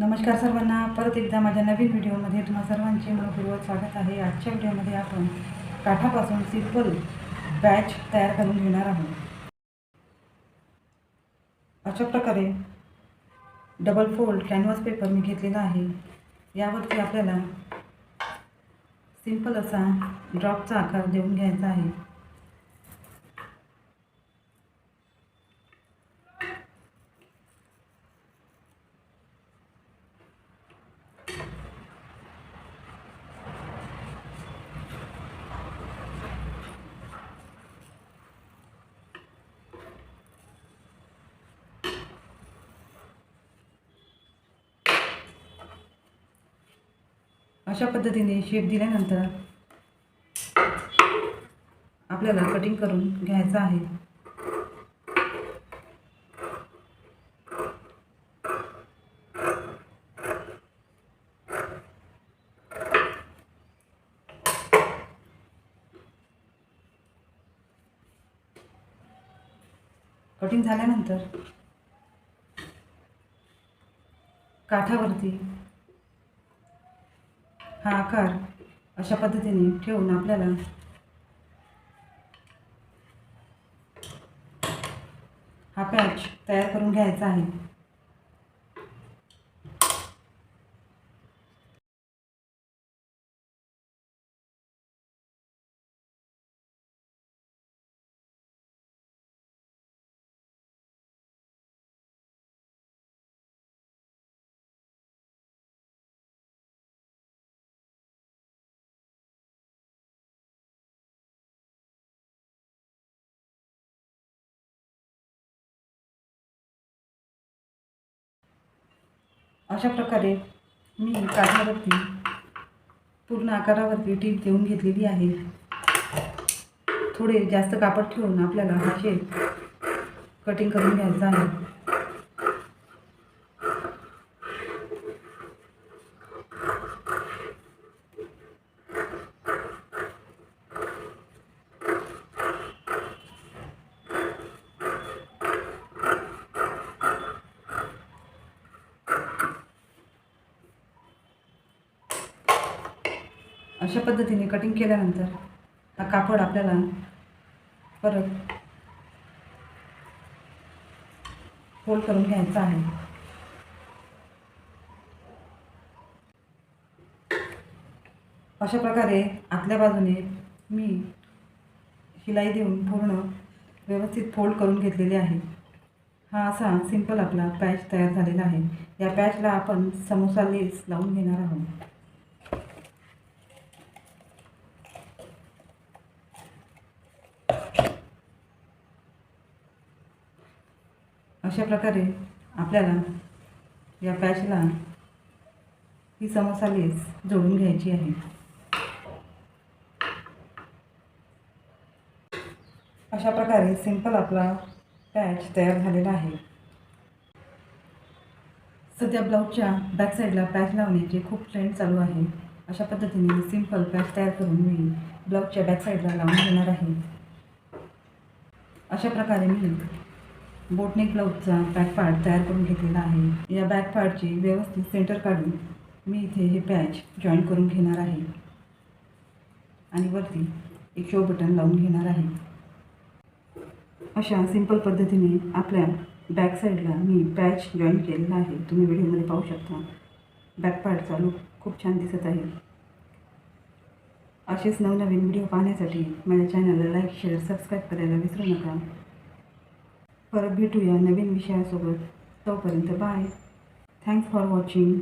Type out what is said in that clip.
नमस्कार सर्वांना. परत एकदा माझ्या नवीन व्हिडिओमध्ये तुम्हा सर्वांचे मनपूर्वक स्वागत आहे. आजच्या व्हिडिओमध्ये आपण काठापासून सिंपल बॅच तयार करून घेणार आहोत. अशा प्रकारे डबल फोल्ड कॅनव्हास पेपर मी घेतलेला आहे. यावरती आपल्याला सिंपल असा ड्रॉपचा आकार देऊन घ्यायचा आहे. अशा पद्धतीने शेप दिल्यानंतर आपल्याला कटिंग करून घ्यायचं आहे. कटिंग झाल्यानंतर काठावरती हा आकार अशा पद्धतीने ठेवून आपल्याला हा पॅच तयार करून घ्यायचा आहे. अशा प्रकारे मी काठावरती पूर्ण आकारावरती टीप देऊन घेतलेली आहे. थोडे जास्त कापड ठेवून आपल्याला हा शेप कटिंग करून घ्यायचं आहे. अशा पद्धतीने कटिंग केल्यानंतर हा कापड आपल्याला परत फोल्ड करून घ्यायचा आहे. अशा प्रकारे आतल्या बाजूने मी शिलाई देऊन पूर्ण व्यवस्थित फोल्ड करून घेतलेली आहे. हा असा सिंपल आपला पॅच तयार झालेला आहे. या पॅचला आपण समोसा लेस लावून घेणार आहोत. अशा प्रकारे आपल्याला या पॅचला ही समोसा लेस जोडून घ्यायची आहे. अशा प्रकारे सिंपल आपला पॅच तयार झालेला आहे. सध्या ब्लाऊजच्या बॅक साईडला पॅच लावण्याचे खूप ट्रेंड चालू आहे. अशा पद्धतीने सिंपल पॅच तयार करून मी ब्लाऊजच्या बॅक साईडला लावून घेणार आहे. अशा प्रकारे मी बोटनेक ब्लाऊजचा बॅक पार्ट तयार करून घेतलेला आहे. या बॅक पार्टची व्यवस्थित सेंटर काढून मी इथे हे पॅच जॉईन करून घेणार आहे. आणि वरती एक शो बटन लावून घेणार आहे. अशा सिंपल पद्धतीने आपल्या बॅक साईडला मी पॅच जॉईन केलेला आहे. तुम्ही व्हिडिओमध्ये पाहू शकता. बॅक पार्टचा लुक खूप छान दिसत आहे. असेच नवनवीन व्हिडिओ पाहण्यासाठी माझ्या चॅनलला लाईक शेअर सबस्क्राईब करायला विसरू नका. परत भेटूया नवीन विषयासोबत. तोपर्यंत बाय थँक्स फॉर वॉचिंग